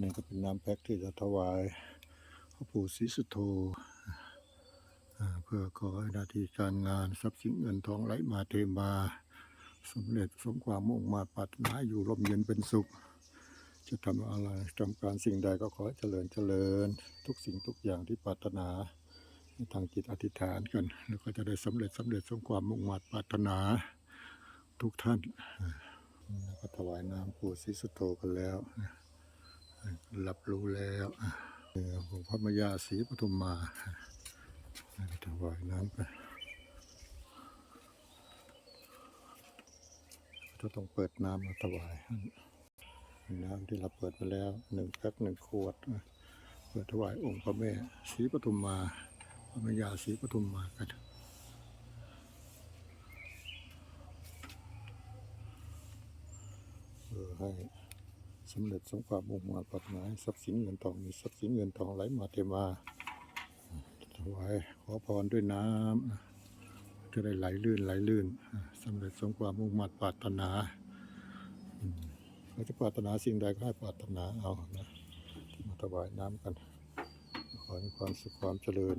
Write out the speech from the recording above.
นี่ก็เป็นน้ำแพ็กที่จะถวายพระปู่ศรีสุโธเพื่อขอให้หน้าที่การงานทรัพย์สินเงินทองไหลมาเทมาสำเร็จสมความมุ่งมาปรารถนาอยู่ร่มเย็นเป็นสุข จะทำอะไรทำการสิ่งใดก็ขอเจริญเจริญ ทุกสิ่งทุกอย่างที่ปรารถนาทางจิตอธิษฐานกัน แล้วก็จะได้สำเร็จสำเร็จสมความมุ่งมาปรารถนาทุกท่านแล้วก็ถวายน้ำปู่ศรีสุโธกันแล้ว รับรู้แล้วอะเออของพระมยาศรีปทุมมาอะถวายน้ำไปจะต้องเปิดน้ำมาถวายน้ำที่เราเปิดไปแล้วหนึ่งแพ็คหนึ่งขวด เปิดถวายองค์พระแม่ศรีปทุมมาพระมยาศรีปทุมมากันเพื่อให้ สำเร็จสมความมุ่งมาตรปรารถนาทรัพย์สินเงินทองมีทรัพย์สินเงินทองไหลมาเทมาถวายขอพรด้วยน้ำจะได้ไหลลื่นไหลลื่นสำเร็จสมความมุ่งมาตรปรารถนาเราจะปรารถนาสิ่งใดก็ให้ปรารถนาเอานะมาถวายน้ำกัน ขอให้ความสุขความเจริญ